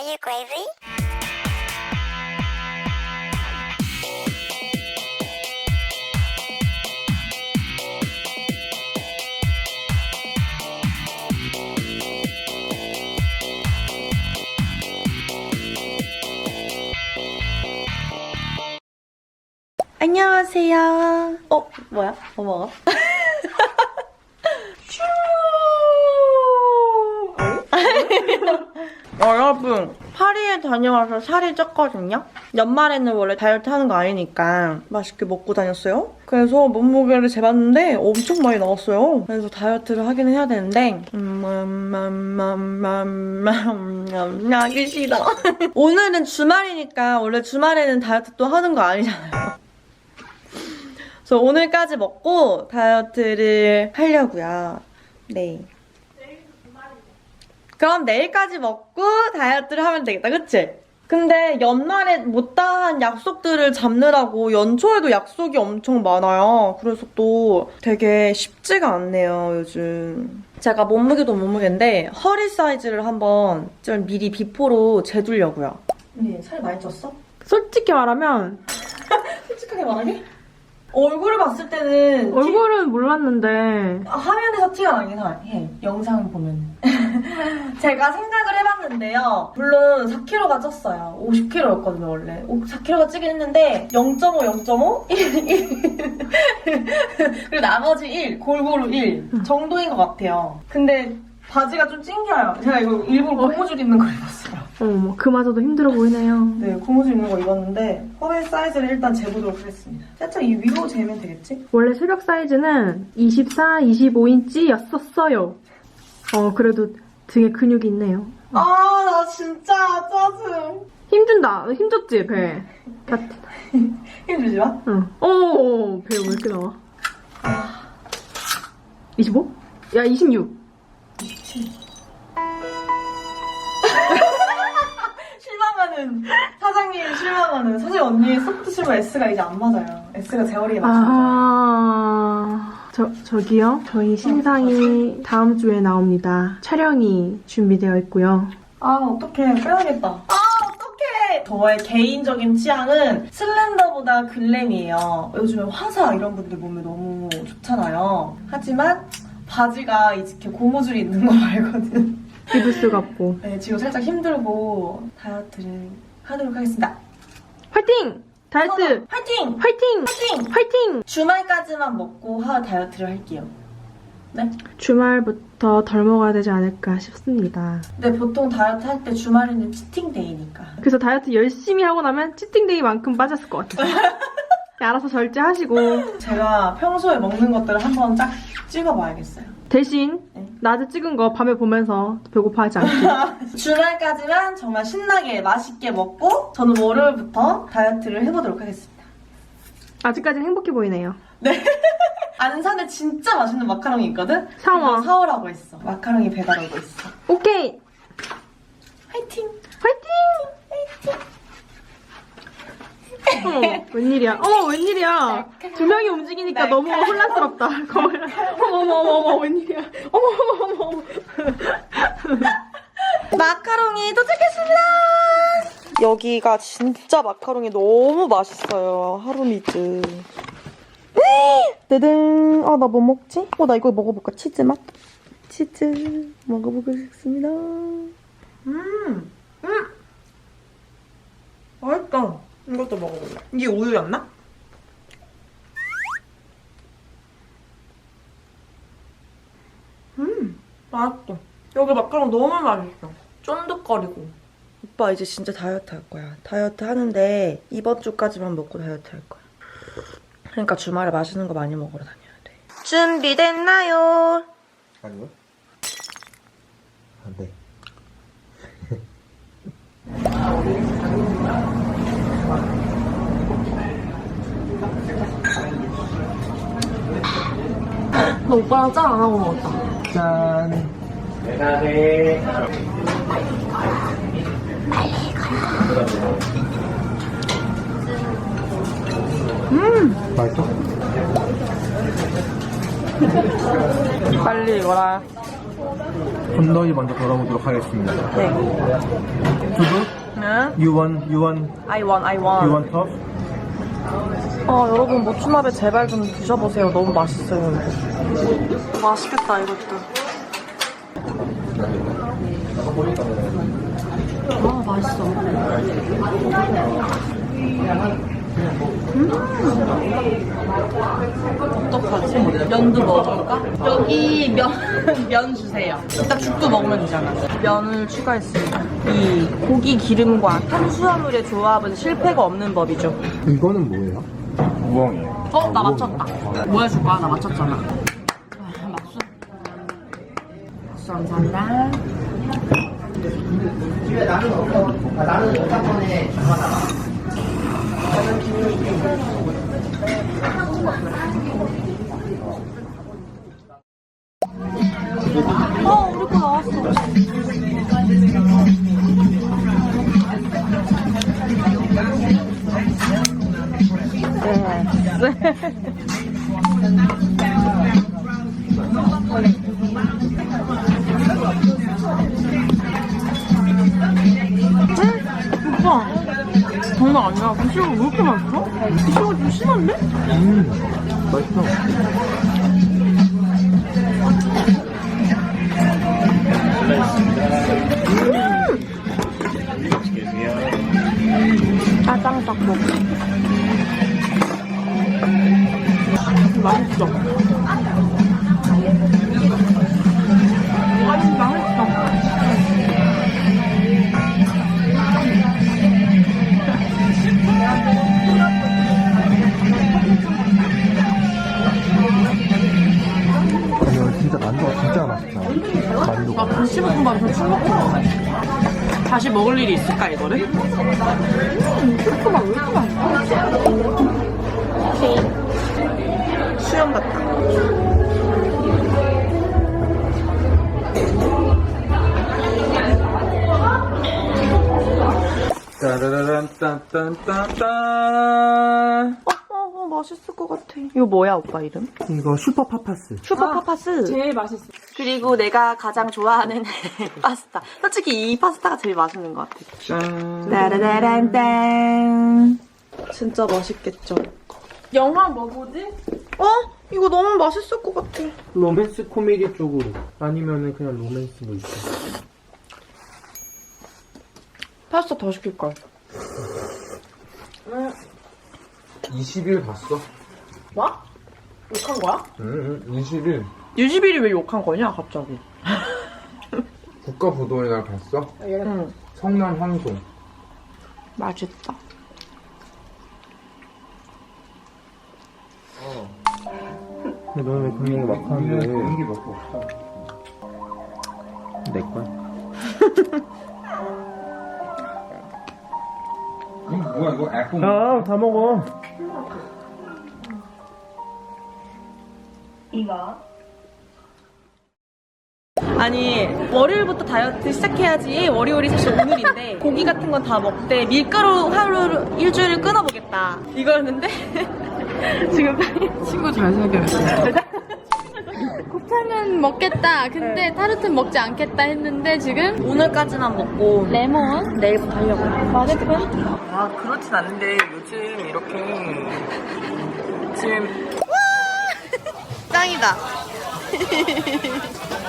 Are you crazy? 안녕하세요. 어, 뭐야? 뭐 먹어? 어, 여러분, 파리에 다녀와서 살이 쪘거든요? 연말에는 원래 다이어트 하는 거 아니니까 맛있게 먹고 다녔어요. 그래서 몸무게를 재봤는데 엄청 많이 나왔어요. 그래서 다이어트를 하긴 해야 되는데, 음, 음, 음, 음, 음, 하기 싫어. 오늘은 주말이니까 원래 주말에는 다이어트 또 하는 거 아니잖아요. 그래서 오늘까지 먹고 다이어트를 하려고요. 네. 그럼 내일까지 먹고 다이어트를 하면 되겠다, 그치? 근데 연말에 못다한 약속들을 잡느라고 연초에도 약속이 엄청 많아요. 그래서 또 되게 쉽지가 않네요, 요즘. 제가 몸무게도 몸무게인데 허리 사이즈를 한번 좀 미리 비포로 재두려고요. 언니, 살 많이 쪘어? 솔직히 말하면 솔직하게 말하게? 얼굴을 봤을 때는 얼굴은 몰랐는데 아, 화면에서 티가 나긴 해. 영상을 보면. 제가 생각을 해봤는데요. 물론 4kg가 쪘어요. 50kg였거든요, 원래. 4kg가 찌긴 했는데 0.5, 0.5? 1, 그리고 나머지 1, 골고루 1 정도인 것 같아요. 근데 바지가 좀 찡겨요. 제가 이거 일부러 고무줄 입는 걸 입었어요. 어머 그마저도 힘들어 보이네요. 네, 고무줄 입는 거 입었는데 허리 사이즈를 일단 재보도록 하겠습니다. 살짝 이 위로 재면 되겠지? 원래 새벽 사이즈는 24, 25인치였었어요. 어 그래도 등에 근육이 있네요. 아, 나 진짜 짜증. 힘든다. 힘줬지 배. 다, 힘주지 마. 응. 어, 배왜 이렇게 나와? 25? 야 26. 실망하는 사장님 실망하는 사실 언니의 소프트 실버 S가 이제 안 맞아요. S가 제 허리에 맞춰요. 아, 저, 저기요. 저희 신상이 다음 주에 나옵니다. 촬영이 준비되어 있고요. 아 어떡해 빼야겠다. 아 어떡해. 저의 개인적인 취향은 슬렌더보다 글램이에요. 요즘에 화사 이런 분들 몸에 너무 좋잖아요. 하지만 바지가 이렇게 고무줄이 있는 거 말거든. 입을 수가 없고. 네 지금 살짝 힘들고 다이어트를 하도록 하겠습니다. 화이팅! 다이어트! 화이팅! 화이팅! 화이팅! 화이팅! 주말까지만 먹고 하 다이어트를 할게요. 네? 주말부터 덜 먹어야 되지 않을까 싶습니다. 근데 보통 다이어트 할 때 주말에는 치팅데이니까. 그래서 다이어트 열심히 하고 나면 치팅데이만큼 빠졌을 것 같아요. 알아서 절제하시고 제가 평소에 먹는 것들을 한번 쫙 찍어봐야겠어요. 대신 네. 낮에 찍은 거 밤에 보면서 배고파하지 않게 주말까지만 정말 신나게 맛있게 먹고 저는 월요일부터 다이어트를 해보도록 하겠습니다. 아직까지는 행복해 보이네요. 안산에 진짜 맛있는 마카롱이 있거든? 사와. 사오라고 했어. 마카롱이 배달 오고 있어. 오케이! 화이팅! 화이팅! 어머, 웬일이야? 어머, 웬일이야? 두 명이 움직이니까 네. 너무 혼란스럽다. 거울. 어머, 어머, 어머, 어머, 웬일이야? 어머, 어머, 어머, 어머. 마카롱이 도착했습니다! 여기가 진짜 마카롱이 너무 맛있어요. 하루미즈. 뜨등. 아, 나 뭐 먹지? 어, 나 이거 먹어볼까? 치즈 맛? 치즈. 먹어보겠습니다. 음. 음. 맛있다. 이것도 먹어볼래. 이게 우유였나? 음. 맛있다. 여기 마카롱 너무 맛있어. 쫀득거리고. 오빠 이제 진짜 다이어트 할 거야. 다이어트 하는데 이번 주까지만 먹고 다이어트 할 거야. 그러니까 주말에 맛있는 거 많이 먹으러 다녀야 돼. 준비됐나요? 아니요? 안 돼. 너 오빠랑 짠안 하고 먹었다. 짠! 음! 맛있어? 빨리 이거라. 건더기 먼저 걸어보도록 하겠습니다. 네. 두부? 응? You want, you want, I want, I want. you want top? 아, 여러분 모추나베 제발 좀 드셔보세요. 너무 맛있어요. 맛있겠다, 이것도. 아, 맛있어. 음. 어떡하지? 면도 먹을까? 여기 면, 면 주세요. 일단 죽도 먹으면 되잖아. 면을 추가했습니다. 이 고기 기름과 탄수화물의 조합은 실패가 없는 법이죠. 이거는 뭐예요? 우엉이에요. 어, 나 맞췄다. 뭐 해줄 거야? 나 맞췄잖아. 아, 막수. 막수 감사합니다. 어, 거 나왔어. 네. 오빠 장난 아니야 김치가 왜 이렇게 맛있어? 김치가 좀 심한데? 음, 맛있어. 짜장 떡볶이 맛있어 아니 맛있어 아니, 오늘 진짜 만두가 진짜 맛있다. 만두가. 나 김치볶음밥에서 충격해 다시 먹을 일이 있을까 이거를? 음, 새콤한 왜 이렇게 맛있어? 수염 같다 따라라란 딴딴딴딴. 어, 어, 어, 맛있을 것 같아 이거 뭐야 오빠 이름? 이거 슈퍼 파파스. 슈퍼 파파스 제일 맛있어. 그리고 내가 가장 좋아하는 파스타. 솔직히 이 파스타가 제일 맛있는 것 같아. 짠. 따라라란 딴. 진짜 맛있겠죠? 영화 뭐 보지? 어? 이거 너무 맛있을 것 같아. 로맨스 코미디 쪽으로. 아니면은 그냥 로맨스도 있어. 파스타 더 시킬걸. 20일 봤어? 뭐? 욕한 거야? 응, 응, 20일. 유지비리 왜 욕한 거냐, 갑자기? 국가부도의 날 봤어? 응. 성남 황송. 맛있다. 근데 너는 왜 그런 거막 하는데? 그런 게 먹고 없어. 내 거야. 이거 뭐야 이거 애플 아, 다 먹어. 아니, 월요일부터 다이어트 시작해야지. 월요일이 사실 오늘인데, 고기 같은 건 다 먹되, 밀가루 하루, 일주일을 끊어보겠다. 이거였는데, 지금 친구 잘 사귀었어. 곱창은 먹겠다. 근데 타르트는 먹지 않겠다 했는데 지금 오늘까지만 먹고, 레몬 내일부터 하려고요. 맛있고요. 아, 그렇진 않은데 요즘 이렇게 지금 짱이다.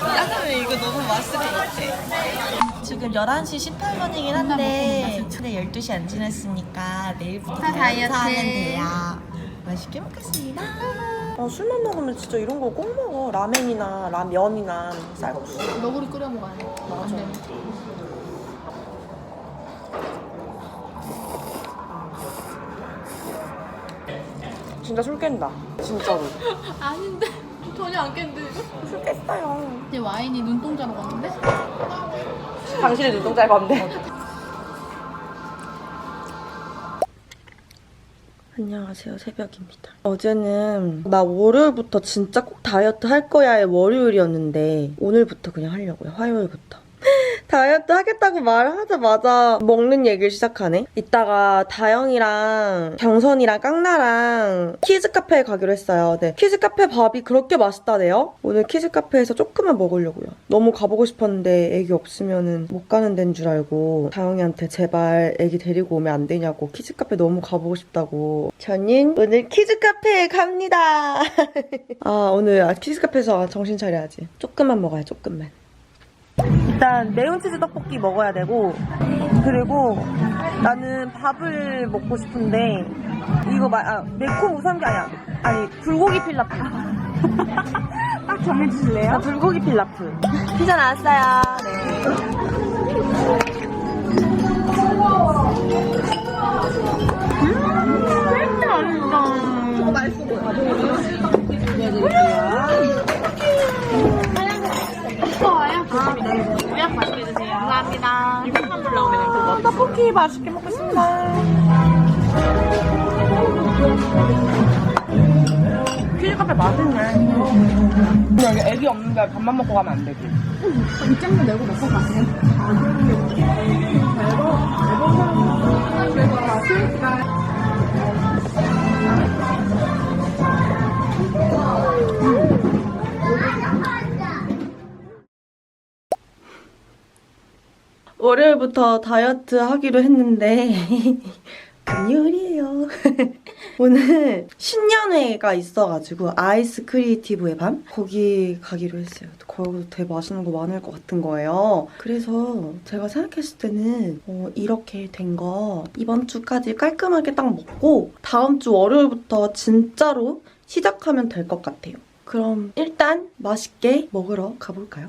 짜장면 이거 너무 맛있을 것 같아. 지금 11시 18분이긴 한데 근데 12시 안 지났으니까 내일부터 다 다이어트 하면 다이어트. 돼요. 맛있게 먹겠습니다. 아, 술만 먹으면 진짜 이런 거 꼭 먹어. 라멘이나 라면이나 쌀국수. 너구리 끓여 먹어야 돼. 맞아. 진짜 술 깬다. 진짜로. 아닌데 전혀 안 깼는데 이거? 술 깼어요. 이제 와인이 눈동자로 갔는데? 당신의 눈동자의 건데. 안녕하세요. 새벽입니다. 어제는 나 월요일부터 진짜 꼭 다이어트 할 거야의 월요일이었는데 오늘부터 그냥 하려고요. 화요일부터. 다이어트 하겠다고 말하자마자 먹는 얘기를 시작하네. 이따가 다영이랑 경선이랑 깡나랑 키즈 카페에 가기로 했어요. 네. 키즈 카페 밥이 그렇게 맛있다네요. 오늘 키즈 카페에서 조금만 먹으려고요. 너무 가보고 싶었는데 애기 없으면은 못 가는 데인 줄 알고 다영이한테 제발 애기 데리고 오면 안 되냐고 키즈 카페 너무 가보고 싶다고. 저는 오늘 키즈 카페에 갑니다. 아 오늘 아, 키즈 카페에서 정신 차려야지. 조금만 먹어요. 조금만. 일단 매운 치즈 떡볶이 먹어야 되고 그리고 나는 밥을 먹고 싶은데 이거 말 아, 매콤 우삼기 아니야. 아니 불고기 필라프. 딱 정해주실래요? 아, 불고기 필라프. 피자 나왔어요. 네. 떡볶이 맛있게 먹겠습니다. 피자 카페 맛있네. 근데 여기 애기 없는데 밥만 먹고 가면 안 되지. 월요 일부터 다이어트 하기로 했는데 금요일이에요. 오늘 신년회가 있어가지고 아이스 크리에이티브의 밤 거기 가기로 했어요. 거기서 되게 맛있는 거 많을 것 같은 거예요. 그래서 제가 생각했을 때는 어, 이렇게 된 거 이번 주까지 깔끔하게 딱 먹고 다음 주 월요일부터 진짜로 시작하면 될 것 같아요. 그럼 일단 맛있게 먹으러 가볼까요?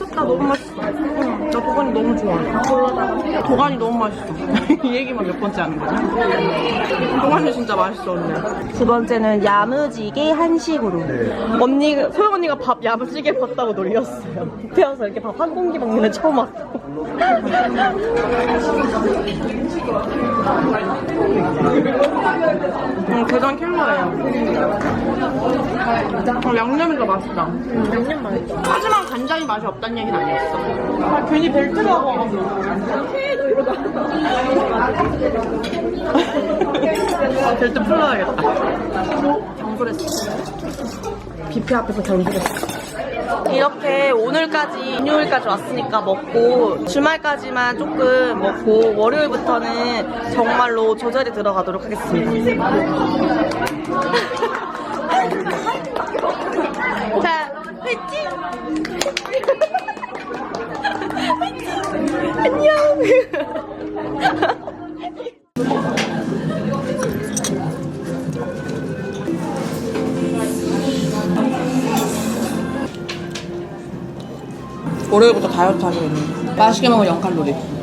미쳤다. 너무 맛있어. 응, 나 도가니 너무 좋아해 도가니 너무 맛있어. 이 얘기만 몇 번째 하는 거지? 도가니 진짜 맛있어 언니. 두 번째는 야무지게 한식으로. 언니 소영 언니가 밥 야무지게 봤다고 놀렸어요. 뷔페여서 이렇게 밥 한 공기 먹는 애 처음 왔어 음, 게장 킬러예요 어, 양념이 더 맛있다. 양념 맛있어. 하지만 간장이 맛이 없다는 얘기는 아니었어. 아, 괜히 벨트가 와가지고. 해도 이러다. 아, 벨트 풀어야겠다. 경솔했어. 뷔페 앞에서 경솔했어. 이렇게 오늘까지, 일요일까지 왔으니까 먹고, 주말까지만 조금 먹고, 월요일부터는 정말로 조절이 들어가도록 하겠습니다. 자, 화이팅! 안녕! 월요일부터 다이어트 하기로 했는데 맛있게 먹으면 0칼로리